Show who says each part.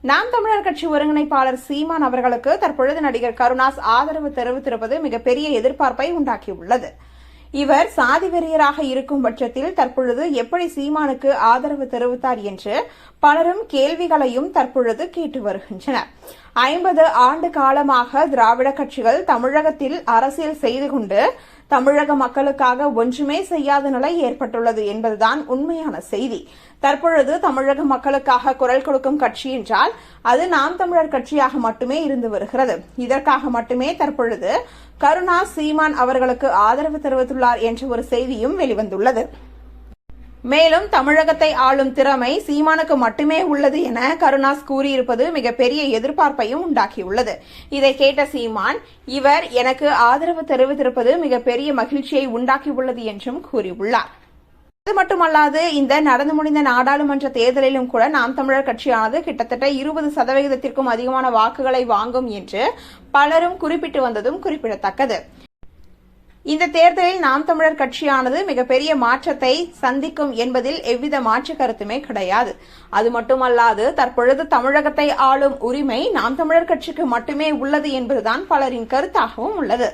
Speaker 1: நாம் தமிழர் கட்சி ஒருங்கிணைப்பாளர் சீமான் அவர்களுக்கு தற்பொழுது நடிகர் கருணாஸ் ஆதரவு தெரிவித்திருப்பது மிகப்பெரிய எதிர்பார்ப்பை உண்டாக்கியுள்ளது. இவர் சாதி வெறியராக இருக்கும் பட்சத்தில் தற்பொழுது எப்படி சீமானுக்கு ஆதரவு தெரிவித்தார் என்று பலரும் கேள்விகளையும் தற்பொழுது கேட்டு வருகின்றனர். ஐம்பது ஆண்டு காலமாக திராவிட கட்சிகள் தமிழகத்தில் அரசியல் செய்து கொண்டு தமிழக மக்களுக்காக ஒன்றுமே செய்யாத நிலை ஏற்பட்டுள்ளது என்பதுதான் உண்மையான செய்தி. தற்பொழுது தமிழக மக்களுக்காக குரல் கொடுக்கும் கட்சி என்றால் அது நாம் தமிழர் கட்சியாக மட்டுமே இருந்து வருகிறது. இதற்காக மட்டுமே தற்பொழுது கருணா சீமான் அவர்களுக்கு ஆதரவு தெரிவித்துள்ளார் உள்ளார் என்ற ஒரு செய்தியும் வெளிவந்துள்ளது. மேலும் தமிழகத்தை ஆளும் திறமை சீமானுக்கு மட்டுமே உள்ளது என கருணாஸ் கூறியிருப்பது மிகப்பெரிய எதிர்பார்ப்பையும் உண்டாக்கியுள்ளது. இதை கேட்ட சீமான் இவர் எனக்கு ஆதரவு தெரிவித்திருப்பது மிகப்பெரிய மகிழ்ச்சியை உண்டாக்கியுள்ளது என்றும் கூறியுள்ளார். அது மட்டுமல்லாது இந்த நடந்து முடிந்த நாடாளுமன்ற தேர்தலிலும் கூட நாம் தமிழர் கட்சியானது கிட்டத்தட்ட இருபது சதவிகிதத்திற்கும் அதிகமான வாக்குகளை வாங்கும் என்று பலரும் குறிப்பிட்டு வந்ததும் குறிப்பிடத்தக்கது. இந்த தேர்தலில் நாம் தமிழர் கட்சியானது மிகப்பெரிய மாற்றத்தை சந்திக்கும் என்பதில் எவ்வித மாற்று கருத்துமே கிடையாது. அது மட்டுமல்லாது தற்பொழுது தமிழகத்தை ஆளும் உரிமை நாம் தமிழர் கட்சிக்கு மட்டுமே உள்ளது என்பதுதான் பலரின் கருத்தாகவும் உள்ளது.